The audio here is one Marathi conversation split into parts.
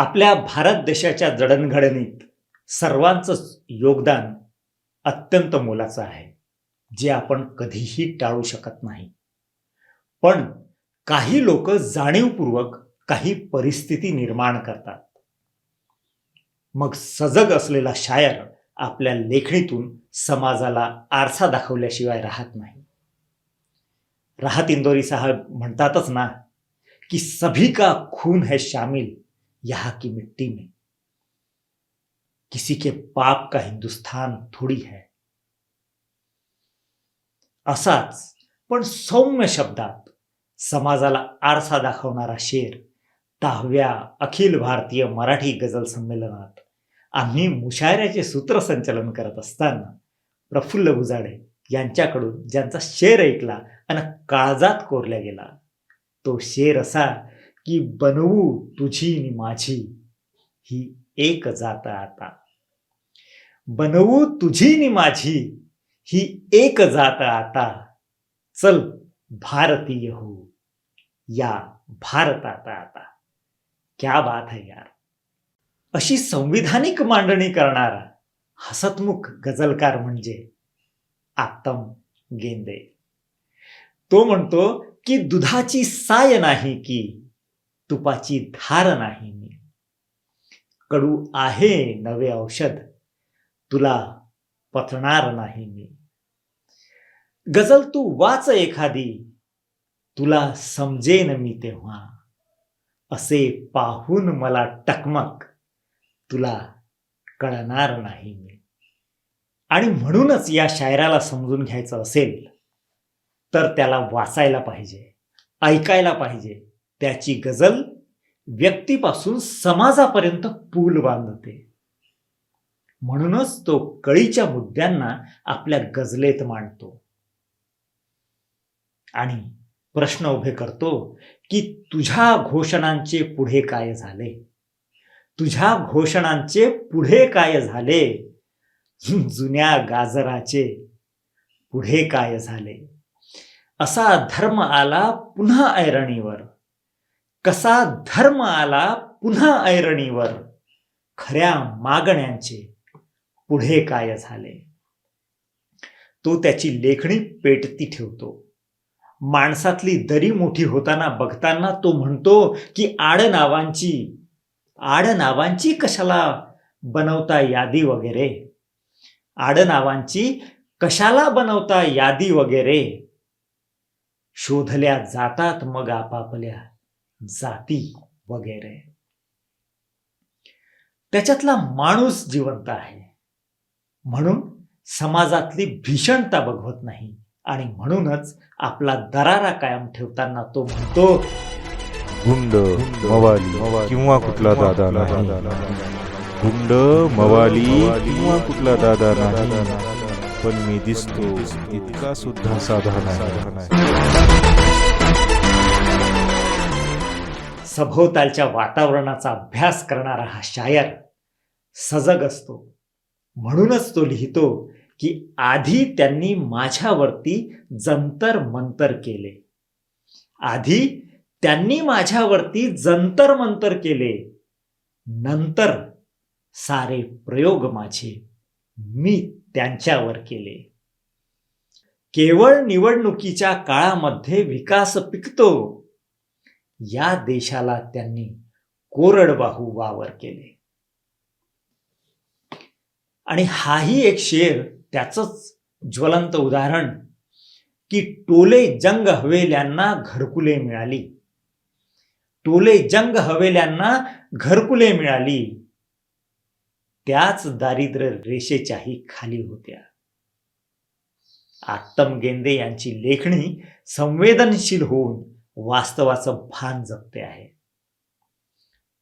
आपल्या भारत देशाच्या जडणघडणीत सर्वांचंच योगदान अत्यंत मोलाचं आहे जे आपण कधीही टाळू शकत नाही. पण काही लोक जाणीवपूर्वक काही परिस्थिती निर्माण करतात. मग सजग असलेला शायर आपल्या लेखणीतून समाजाला आरसा दाखवल्याशिवाय राहत नाही. राहत इंदोरी साहब म्हणतातच ना की सभी का खून है शामिल यहाँ की मिट्टी में। किसी के पाप का हिंदुस्तान थोडी है। असाच पण सौम्य शब्दात समाजाला आरसा दाखवणारा शेर दहाव्या अखिल भारतीय मराठी गझल संमेलनात आम्ही मुशायऱ्याचे सूत्रसंचलन करत असताना प्रफुल्ल गुजाडे यांच्याकडून ज्यांचा शेर ऐकला आणि काळजात कोरल्या गेला तो शेर असा की बनवू तुझी नि माझी ही एक जात आता. बनवू तुझी नि माझी ही एक जात आता. चल भारतीय हो. या भारतात आता. क्या बात है यार. अशी संविधानिक मांडणी करणारा हसतमुख गजलकार म्हणजे आत्तम गेंदे. तो म्हणतो की दुधाची साय नाही की तुपाची धार नाही मी. कडू आहे नवे औषध. तुला पचणार नाही मी. गजल तू वाच एखादी. तुला समजेन मी तेव्हा. असे पाहून मला टकमक. तुला कळणार नाही मी. आणि म्हणूनच या शायराला समजून घ्यायचं असेल तर त्याला वाचायला पाहिजे ऐकायला पाहिजे. त्याची गजल व्यक्तीपासून समाजापर्यंत पूल बांधते म्हणूनच तो कळीच्या मुद्द्यांना आपल्या गजलेत मांडतो. आणि प्रश्न उभे करतो की तुझ्या घोषणांचे पुढे काय झाले? तुझ्या घोषणांचे पुढे काय झाले? जुन्या गाजराचे पुढे काय झाले? असा धर्म आला पुन्हा ऐरणीवर. कसा धर्म आला पुन्हा ऐरणीवर? खऱ्या मागण्यांचे पुढे काय झाले? तो त्याची लेखणी पेटती ठेवतो. माणसातली दरी मोठी होताना बघताना तो म्हणतो की आडनावांची आडनावांची कशाला बनवता यादी वगैरे? आडनावांची कशाला बनवता यादी वगैरे? शोधल्या जातात मग आपापल्या. जाती वगैरे. त्याच्यातला माणूस जिवंत आहे. म्हणून समाजातली भीषणता बघवत नाही आणि म्हणूनच आपला दरारा कायम ठेवताना तो म्हणतो गुंड मवाली किंवा कुठला दादा नाही. गुंड मवाली किंवा कुठला दादा नाही. पण मी दिसतो इतका सुद्धा साधा नाही. सभोवतालच्या वातावरणाचा अभ्यास करणारा हा शायर सजग असतो. म्हणूनच तो लिहितो की आधी त्यांनी माझ्यावरती जंतर मंतर केले. आधी त्यांनी माझ्यावरती जंतर मंतर केले. नंतर सारे प्रयोग माझे मी त्यांच्यावर केले. केवळ निवडणुकीच्या काळामध्ये विकास पिकतो. या देशाला त्यांनी कोरडबाहू वावर केले. आणि हाही एक शेर त्याचंच ज्वलंत उदाहरण की टोले जंग हवेल्यांना घरकुले मिळाली. टोले जंग हवेल्यांना घरकुले मिळाली. त्याच दारिद्र्य रेषेच्याही खाली होत्या. आत्तम गेंदे यांची लेखणी संवेदनशील होऊन वास्तवाचं भान जपते आहे.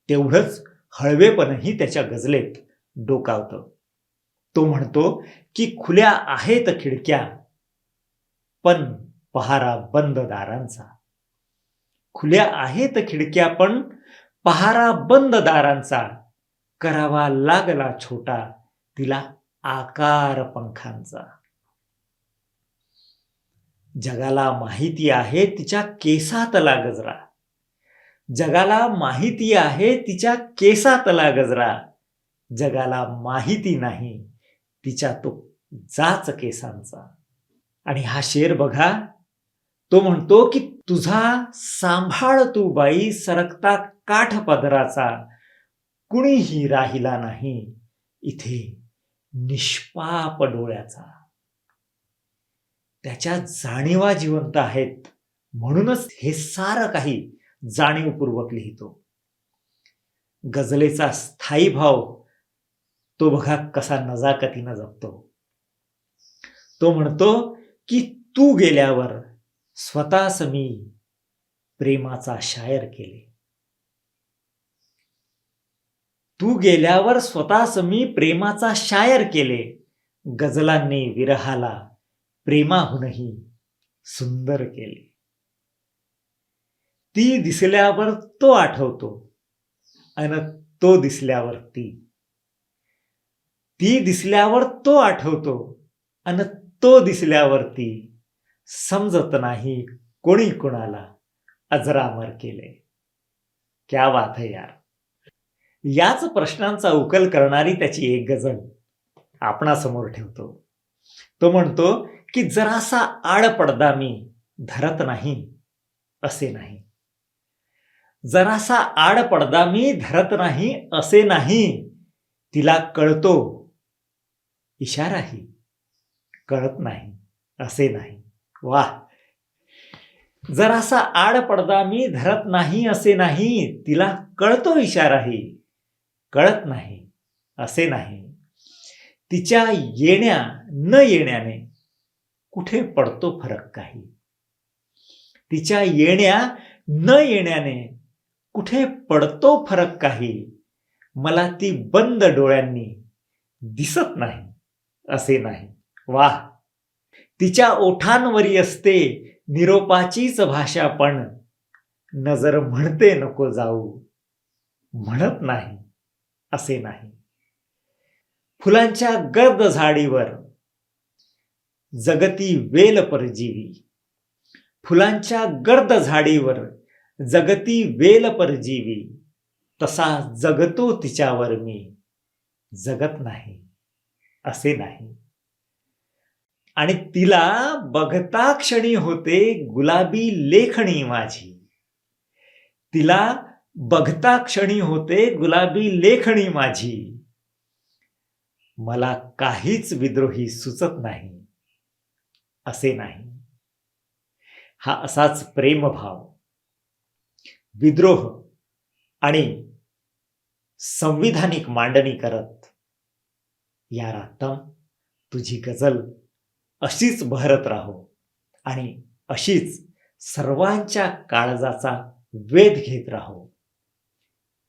तेवढंच हळवेपणही त्याच्या गजलेत डोकावतं. तो म्हणतो की खुल्या आहेत खिडक्या पण पहारा बंद दारांचा खुल्या आहेत खिडक्या पण पहारा बंद दारांचा करावा लागला छोटा तिला आकार पंखांचा. जगाला माहिती आहे तिच्या केसातला गजरा जगाला माहिती आहे तिच्या केसातला गजरा जगाला माहिती नाही तिच्या तो जाच केसांचा. आणि हा शेर बघा तो म्हणतो की तुझा सांभाळ तू बाई सरकता काठ पदराचा. कुणीही राहिला नाही इथे निष्पाप डोळ्याचा. त्याच्या जाणीवा जिवंत आहेत. म्हणूनच हे सारं काही जाणीवपूर्वक लिहितो. गजलेचा स्थायी भाव तो बघा कसा नजाकतीनं जपतो. तो म्हणतो की तू गेल्यावर स्वतःच मी प्रेमाचा शायर केले. तू गेल्यावर स्वतःच मी प्रेमाचा शायर केले. गजलांनी विरहाला प्रेमाहूनही सुंदर केले. ती दिसल्यावर तो आठवतो अन तो दिसल्यावर ती ती दिसल्यावर तो आठवतो आणि तो दिसल्यावरती समजत नाही कोणी कोणाला अजरामर केले. क्या बात यार. याच प्रश्नांचा उकल करणारी त्याची एक गझल आपणासमोर ठेवतो. तो म्हणतो की जरासा आड पडदा मी धरत नाही असे नाही. जरासा आड पडदा मी धरत नाही असे नाही. तिला कळतो इशाराही कळत नाही असे नाही. वा जरासा आडपडदा मी धरत नाही असे नाही. तिला कळतो इशाराही कळत नाही असे नाही. तिच्या येण्या न येण्याने कुठे पडतो फरक काही? तिच्या येण्या न येण्याने कुठे पडतो फरक काही? मला ती बंद डोळ्यांनी दिसत नाही असे नाही. वाह! तिच्या ओठांवरी असते निरोपाचीच भाषा पण. नजर म्हणते नको जाऊ. म्हणत नाही असे नाही. फुलांच्या गर्द झाडीवर जगती वेल परजीवी. फुलांच्या गर्द झाडीवर जगती वेल परजीवी. तसा जगतो तिच्यावर मी. जगत नाही असे नाही. आणि तिला बघता क्षणी होते गुलाबी लेखणी माझी. तिला बघता क्षणी होते गुलाबी लेखणी माझी. मला काहीच विद्रोही सुचत नाही. असे नाही. हा असाच प्रेमभाव विद्रोह आणि संविधानिक मांडणी करत या रात्तम तुझी गजल अशीच बहरत राहो आणि अशीच सर्वांच्या काळजाचा वेध घेत राहो.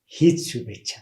हीच शुभेच्छा.